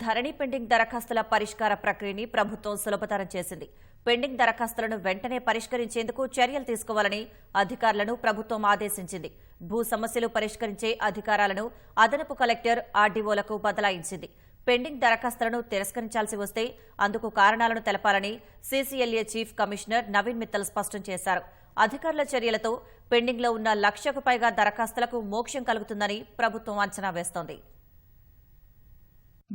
ధరణి pending దరఖాస్తుల పరిష్కార ప్రక్రియని ప్రభుత్వం సులభతరం చేసింది. పెండింగ్ దరఖాస్తులను వెంటనే పరిష్కరించేందుకు చర్యలు తీసుకోవాలని అధికారులను ప్రభుత్వం ఆదేశించింది. భూ సమస్యలు పరిష్కరించే అధికారాలను అదనపు కలెక్టర్ ఆర్డీఓలకు బదలాయించింది. పెండింగ్ దరఖాస్తులను తిరస్కరించాల్సి వస్తే అందుకు కారణాలను తెలపాలని CCLA chief commissioner Naveen Mittal స్పష్టం చేశారు. అధికారుల చర్యలతో పెండింగ్లో ఉన్న లక్షకు పైగా దరఖాస్తులకు మోక్షం కలుగుతుందని ప్రభుత్వం అంచనా వేస్తోంది.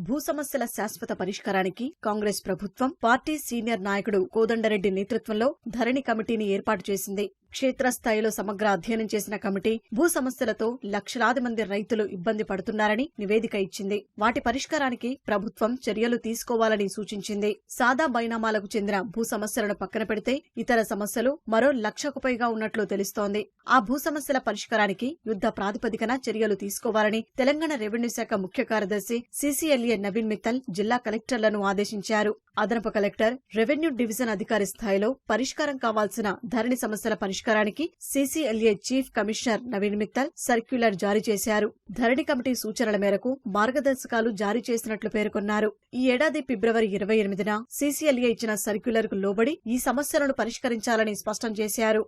భూ సమస్యల శాశ్వత పరిష్కారానికి కాంగ్రెస్ ప్రభుత్వం పార్టీ సీనియర్ నాయకుడు కోదండరెడ్డి నేతృత్వంలో ధరణి కమిటీని ఏర్పాటు చేసింది. క్షేత్రస్థాయిలో సమగ్ర అధ్యయనం చేసిన కమిటీ భూ సమస్యలతో లక్షలాది మంది రైతులు ఇబ్బంది పడుతున్నారని నివేదిక ఇచ్చింది. వాటి పరిష్కారానికి ప్రభుత్వం చర్యలు తీసుకోవాలని సూచించింది. సాదా బైనామాలకు చెందిన భూ సమస్యలను పక్కన పెడితే ఇతర సమస్యలు మరో లక్షకు పైగా ఉన్నట్లు తెలుస్తోంది. ఆ భూ సమస్యల పరిష్కారానికి యుద్ధ ప్రాతిపదికన చర్యలు తీసుకోవాలని తెలంగాణ రెవెన్యూ శాఖ ముఖ్య కార్యదర్శి సీసీఎల్ఏ నవీన్ మిత్తల్ జిల్లా కలెక్టర్లను ఆదేశించారు. అదనపు కలెక్టర్ రెవెన్యూ డివిజన్ అధికారి స్థాయిలో పరిష్కారం కావాల్సిన ధరణి సమస్యల పరిష్కారానికి CCLA chief commissioner Naveen Mittal circular జారీ చేశారు. ధరణి కమిటీ సూచనల మేరకు మార్గదర్శకాలు జారీ చేసినట్లు పేర్కొన్నారు. ఈ ఏడాది ఫిబ్రవరి ఇరవై ఎనిమిదిన సీసీఎల్ఏ ఇచ్చిన సర్క్యులర్కు లోబడి ఈ సమస్యలను పరిష్కరించాలని స్పష్టం చేశారు.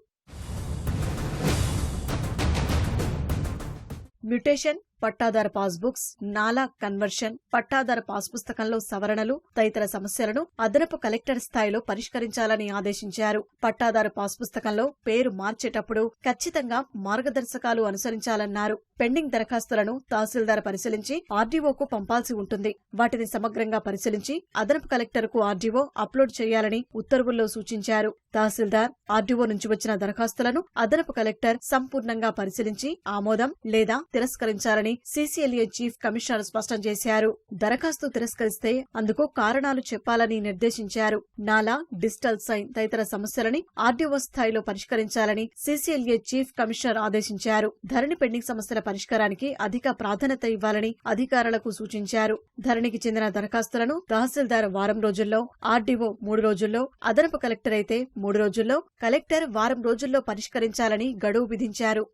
మ్యుటేషన్ పట్టాదార పాస్బుక్స్ నాలా కన్వర్షన్ పట్టాదార పాస్ పుస్తకంలో సవరణలు తదితర సమస్యలను అదనపు కలెక్టర్ స్థాయిలో పరిష్కరించాలని ఆదేశించారు. పట్టాదారు పాస్ పుస్తకంలో పేరు మార్చేటప్పుడు ఖచ్చితంగా మార్గదర్శకాలు అనుసరించాలన్నారు. పెండింగ్ దరఖాస్తులను తహసీల్దార్ పరిశీలించి ఆర్డీఓకు పంపాల్సి ఉంటుంది. వాటిని సమగ్రంగా పరిశీలించి అదనపు కలెక్టర్కు ఆర్డీఓ అప్లోడ్ చేయాలని ఉత్తర్వుల్లో సూచించారు. తహసీల్దార్ ఆర్డీఓ నుంచి వచ్చిన దరఖాస్తులను అదనపు కలెక్టర్ సంపూర్ణంగా పరిశీలించి ఆమోదం లేదా తిరస్కరించాలని సీసీఎల్ఏ చీఫ్ కమిషనర్ స్పష్టం చేశారు. దరఖాస్తు తిరస్కరిస్తే అందుకు కారణాలు చెప్పాలని నిర్దేశించారు. నాలా డిజిటల్ సైన్ తదితర సమస్యలని ఆర్డీఓ స్థాయిలో పరిష్కరించాలని సీసీఎల్ఏ చీఫ్ కమిషనర్ ఆదేశించారు. ధరణి పెండింగ్ సమస్యల పరిష్కారానికి అధిక ప్రాధాన్యత ఇవ్వాలని అధికారులకు సూచించారు. ధరణికి చెందిన దరఖాస్తులను తహసీల్దార్ వారం రోజుల్లో ఆర్డీఓ మూడు రోజుల్లో అదనపు కలెక్టర్ అయితే మూడు రోజుల్లో కలెక్టర్ వారం రోజుల్లో పరిష్కరించాలని గడువు విధించారు.